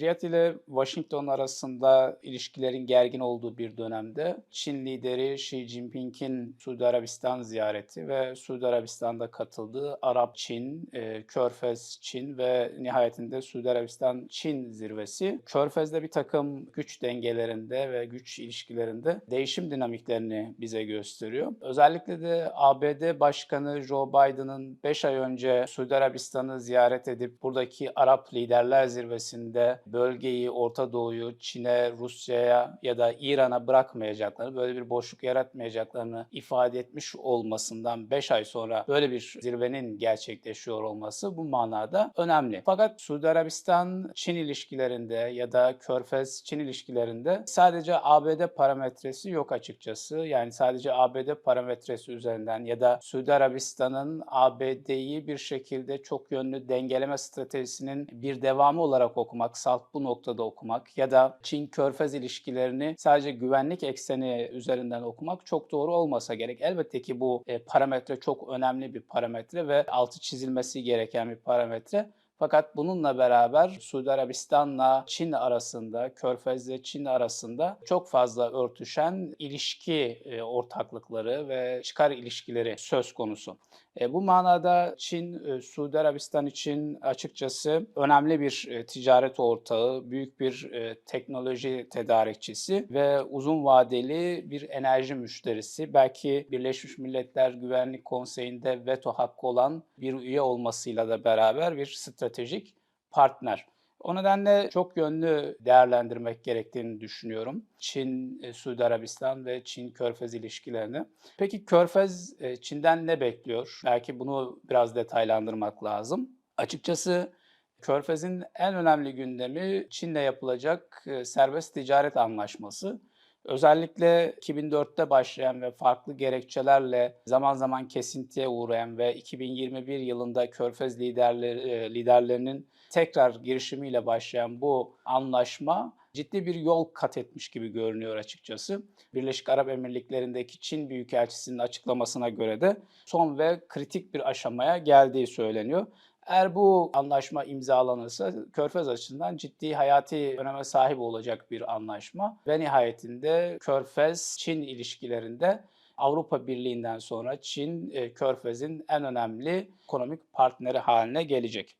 Riyad ile Washington arasında ilişkilerin gergin olduğu bir dönemde Çin lideri Xi Jinping'in Suudi Arabistan ziyareti ve Suudi Arabistan'da katıldığı Arap-Çin, e, Körfez-Çin ve nihayetinde Suudi Arabistan-Çin zirvesi Körfez'de bir takım güç dengelerinde ve güç ilişkilerinde değişim dinamiklerini bize gösteriyor. Özellikle de ABD Başkanı Joe Biden'ın 5 ay önce Suudi Arabistan'ı ziyaret edip buradaki Arap liderler zirvesinde bölgeyi, Orta Doğu'yu Çin'e, Rusya'ya ya da İran'a bırakmayacaklarını, böyle bir boşluk yaratmayacaklarını ifade etmiş olmasından 5 ay sonra böyle bir zirvenin gerçekleşiyor olması bu manada önemli. Fakat Suudi Arabistan-Çin ilişkilerinde ya da Körfez-Çin ilişkilerinde sadece ABD parametresi yok açıkçası. Yani sadece ABD parametresi üzerinden ya da Suudi Arabistan'ın ABD'yi bir şekilde çok yönlü dengeleme stratejisinin bir devamı olarak okumak, salt bu noktada okumak ya da Çin-Körfez ilişkilerini sadece güvenlik ekseni üzerinden okumak çok doğru olmasa gerek. Elbette ki bu e, parametre çok önemli bir parametre ve altı çizilmesi gereken bir parametre. Fakat bununla beraber Suudi Arabistan'la Çin arasında, Körfez'le Çin arasında çok fazla örtüşen ilişki e, ortaklıkları ve çıkar ilişkileri söz konusu. E, bu manada Çin, e, Suudi Arabistan için açıkçası önemli bir ticaret ortağı, büyük bir teknoloji tedarikçisi ve uzun vadeli bir enerji müşterisi. Belki Birleşmiş Milletler Güvenlik Konseyi'nde veto hakkı olan bir üye olmasıyla da beraber bir stratejik partner. O nedenle çok yönlü değerlendirmek gerektiğini düşünüyorum. Çin, e, Suudi Arabistan ve Çin-Körfez ilişkilerini. Peki Körfez e, Çin'den ne bekliyor? Belki bunu biraz detaylandırmak lazım. Açıkçası Körfez'in en önemli gündemi Çin'le yapılacak e, serbest ticaret anlaşması. Özellikle 2004'te başlayan ve farklı gerekçelerle zaman zaman kesintiye uğrayan ve 2021 yılında Körfez liderleri, liderlerinin tekrar girişimiyle başlayan bu anlaşma ciddi bir yol kat etmiş gibi görünüyor açıkçası. Birleşik Arap Emirlikleri'ndeki Çin Büyükelçisi'nin açıklamasına göre de son ve kritik bir aşamaya geldiği söyleniyor. Eğer bu anlaşma imzalanırsa Körfez açısından ciddi hayati öneme sahip olacak bir anlaşma ve nihayetinde Körfez-Çin ilişkilerinde Avrupa Birliği'nden sonra Çin, e, Körfez'in en önemli ekonomik partneri haline gelecek.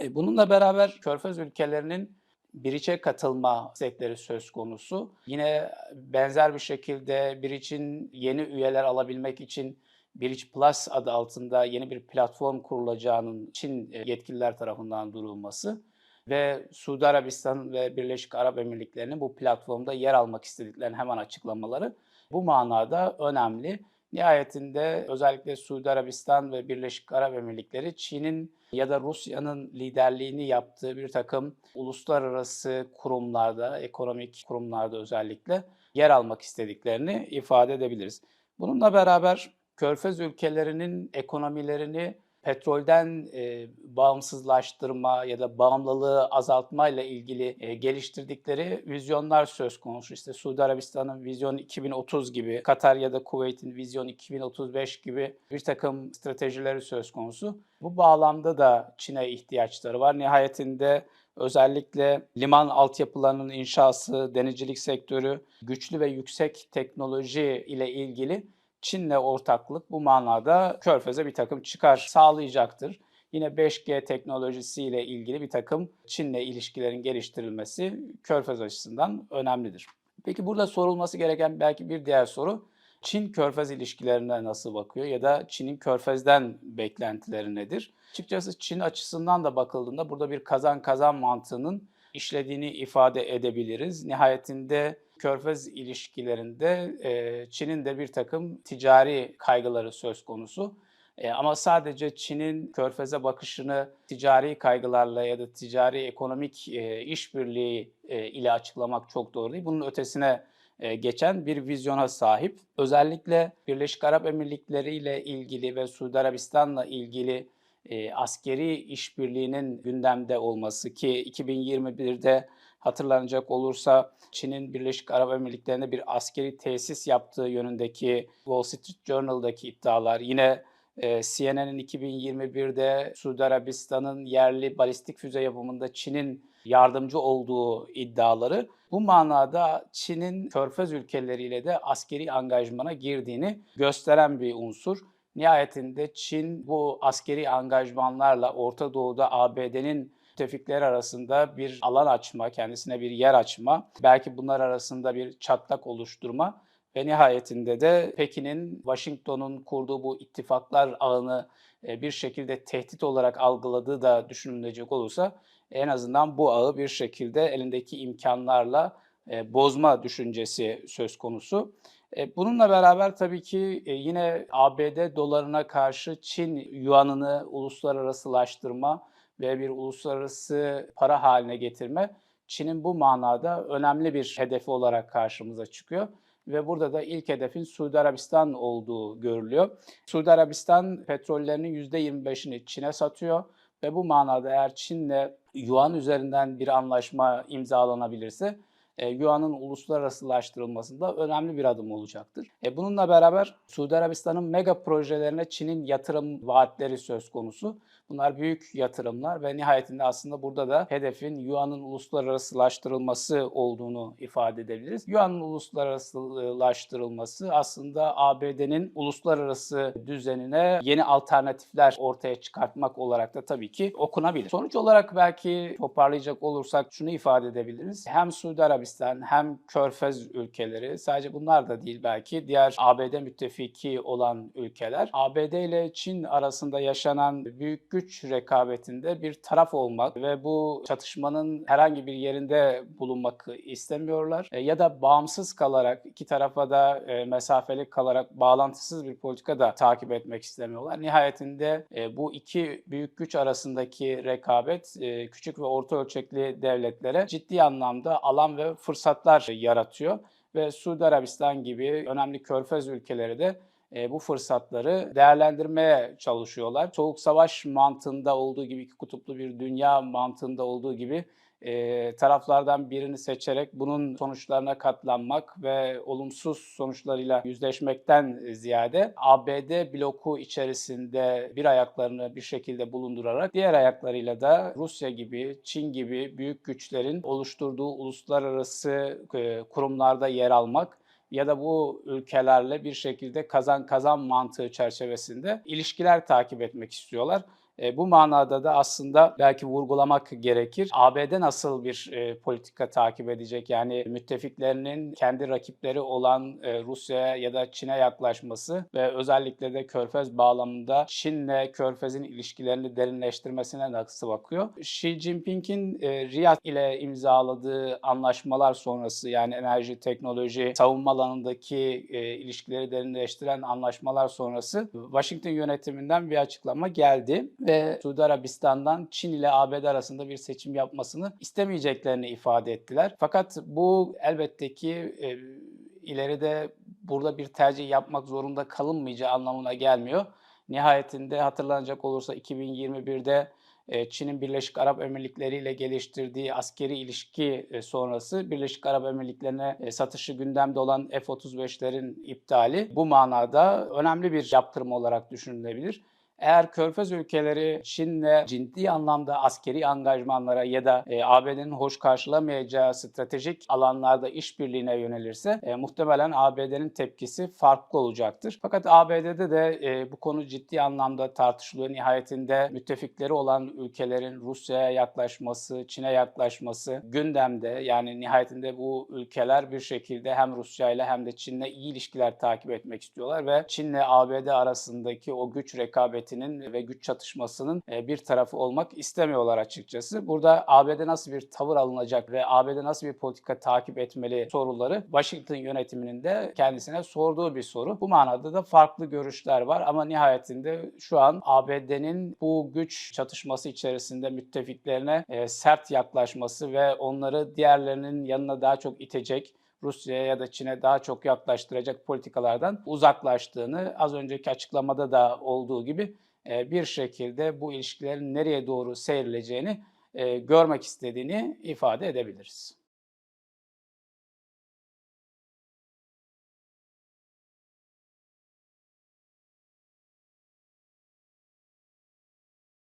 E, bununla beraber Körfez ülkelerinin Biriç'e katılma istekleri söz konusu. Yine benzer bir şekilde Biriç'in yeni üyeler alabilmek için Biriç Plus adı altında yeni bir platform kurulacağının Çin e, yetkililer tarafından durulması ve Suudi Arabistan ve Birleşik Arap Emirlikleri'nin bu platformda yer almak istediklerini hemen açıklamaları bu manada önemli. Nihayetinde özellikle Suudi Arabistan ve Birleşik Arap Emirlikleri Çin'in ya da Rusya'nın liderliğini yaptığı bir takım uluslararası kurumlarda, ekonomik kurumlarda özellikle yer almak istediklerini ifade edebiliriz. Bununla beraber Körfez ülkelerinin ekonomilerini petrolden e, bağımsızlaştırma ya da bağımlılığı azaltma ile ilgili e, geliştirdikleri vizyonlar söz konusu. İşte Suudi Arabistan'ın Vizyon 2030 gibi, Katar ya da Kuveyt'in Vizyon 2035 gibi bir takım stratejileri söz konusu. Bu bağlamda da Çin'e ihtiyaçları var. Nihayetinde özellikle liman altyapılarının inşası, denizcilik sektörü, güçlü ve yüksek teknoloji ile ilgili Çin'le ortaklık bu manada Körfez'e bir takım çıkar sağlayacaktır. Yine 5G teknolojisiyle ilgili bir takım Çin'le ilişkilerin geliştirilmesi Körfez açısından önemlidir. Peki burada sorulması gereken belki bir diğer soru Çin-Körfez ilişkilerine nasıl bakıyor ya da Çin'in Körfez'den beklentileri nedir? Açıkçası Çin açısından da bakıldığında burada bir kazan kazan mantığının işlediğini ifade edebiliriz. Nihayetinde Körfez ilişkilerinde e, Çin'in de bir takım ticari kaygıları söz konusu. E, ama sadece Çin'in Körfez'e bakışını ticari kaygılarla ya da ticari ekonomik e, işbirliği e, ile açıklamak çok doğru değil. Bunun ötesine e, geçen bir vizyona sahip. Özellikle Birleşik Arap Emirlikleri ile ilgili ve Suudi Arabistan'la ilgili e, askeri işbirliğinin gündemde olması ki 2021'de hatırlanacak olursa Çin'in Birleşik Arap Emirlikleri'nde bir askeri tesis yaptığı yönündeki Wall Street Journal'daki iddialar yine e, CNN'in 2021'de Suudi Arabistan'ın yerli balistik füze yapımında Çin'in yardımcı olduğu iddiaları. Bu manada Çin'in körfez ülkeleriyle de askeri angajmana girdiğini gösteren bir unsur. Nihayetinde Çin bu askeri angajmanlarla Orta Doğu'da ABD'nin müttefikler arasında bir alan açma, kendisine bir yer açma, belki bunlar arasında bir çatlak oluşturma ve nihayetinde de Pekin'in Washington'un kurduğu bu ittifaklar ağını e, bir şekilde tehdit olarak algıladığı da düşünülecek olursa en azından bu ağı bir şekilde elindeki imkanlarla e, bozma düşüncesi söz konusu. E, bununla beraber tabii ki yine ABD dolarına karşı Çin yuanını uluslararasılaştırma ve bir uluslararası para haline getirme Çin'in bu manada önemli bir hedefi olarak karşımıza çıkıyor ve burada da ilk hedefin Suudi Arabistan olduğu görülüyor. Suudi Arabistan petrollerinin %25'ini Çin'e satıyor ve bu manada eğer Çin'le yuan üzerinden bir anlaşma imzalanabilirse e, Yuan'ın uluslararasılaştırılmasında önemli bir adım olacaktır. E, bununla beraber Suudi Arabistan'ın mega projelerine Çin'in yatırım vaatleri söz konusu. Bunlar büyük yatırımlar ve nihayetinde aslında burada da hedefin Yuan'ın uluslararasılaştırılması olduğunu ifade edebiliriz. Yuan'ın uluslararasılaştırılması aslında ABD'nin uluslararası düzenine yeni alternatifler ortaya çıkartmak olarak da tabii ki okunabilir. Sonuç olarak belki toparlayacak olursak şunu ifade edebiliriz. Hem Suudi Arabistan hem Körfez ülkeleri sadece bunlar da değil belki diğer ABD müttefiki olan ülkeler ABD ile Çin arasında yaşanan büyük güç rekabetinde bir taraf olmak ve bu çatışmanın herhangi bir yerinde bulunmak istemiyorlar. E, ya da bağımsız kalarak iki tarafa da e, mesafeli kalarak bağlantısız bir politika da takip etmek istemiyorlar. Nihayetinde e, bu iki büyük güç arasındaki rekabet küçük ve orta ölçekli devletlere ciddi anlamda alan ve fırsatlar yaratıyor ve Suudi Arabistan gibi önemli körfez ülkeleri de e, bu fırsatları değerlendirmeye çalışıyorlar. Soğuk savaş mantığında olduğu gibi, iki kutuplu bir dünya mantığında olduğu gibi e, taraflardan birini seçerek bunun sonuçlarına katlanmak ve olumsuz sonuçlarıyla yüzleşmekten ziyade ABD bloku içerisinde bir ayaklarını bir şekilde bulundurarak diğer ayaklarıyla da Rusya gibi, Çin gibi büyük güçlerin oluşturduğu uluslararası e, kurumlarda yer almak ya da bu ülkelerle bir şekilde kazan kazan mantığı çerçevesinde ilişkiler takip etmek istiyorlar. E, bu manada da aslında belki vurgulamak gerekir. ABD nasıl bir e, politika takip edecek? Yani müttefiklerinin kendi rakipleri olan e, Rusya'ya ya da Çin'e yaklaşması ve özellikle de Körfez bağlamında Çin'le Körfez'in ilişkilerini derinleştirmesine nasıl bakıyor? Xi Jinping'in e, Riyad ile imzaladığı anlaşmalar sonrası yani enerji, teknoloji, savunma alanındaki e, ilişkileri derinleştiren anlaşmalar sonrası Washington yönetiminden bir açıklama geldi ve Suudi Arabistan'dan Çin ile ABD arasında bir seçim yapmasını istemeyeceklerini ifade ettiler. Fakat bu elbette ki e, ileride burada bir tercih yapmak zorunda kalınmayacağı anlamına gelmiyor. Nihayetinde hatırlanacak olursa 2021'de e, Çin'in Birleşik Arap Emirlikleri ile geliştirdiği askeri ilişki e, sonrası Birleşik Arap Emirlikleri'ne e, satışı gündemde olan F-35'lerin iptali bu manada önemli bir yaptırım olarak düşünülebilir. Eğer Körfez ülkeleri Çin'le ciddi anlamda askeri angajmanlara ya da e, ABD'nin hoş karşılamayacağı stratejik alanlarda işbirliğine yönelirse e, muhtemelen ABD'nin tepkisi farklı olacaktır. Fakat ABD'de de e, bu konu ciddi anlamda tartışılıyor. Nihayetinde müttefikleri olan ülkelerin Rusya'ya yaklaşması, Çin'e yaklaşması gündemde. Yani nihayetinde bu ülkeler bir şekilde hem Rusya ile hem de Çin'le iyi ilişkiler takip etmek istiyorlar ve Çin'le ABD arasındaki o güç rekabeti rekabetinin ve güç çatışmasının e, bir tarafı olmak istemiyorlar açıkçası. Burada ABD nasıl bir tavır alınacak ve ABD nasıl bir politika takip etmeli soruları Washington yönetiminin de kendisine sorduğu bir soru. Bu manada da farklı görüşler var ama nihayetinde şu an ABD'nin bu güç çatışması içerisinde müttefiklerine e, sert yaklaşması ve onları diğerlerinin yanına daha çok itecek Rusya'ya ya da Çin'e daha çok yaklaştıracak politikalardan uzaklaştığını az önceki açıklamada da olduğu gibi e, bir şekilde bu ilişkilerin nereye doğru seyrileceğini e, görmek istediğini ifade edebiliriz.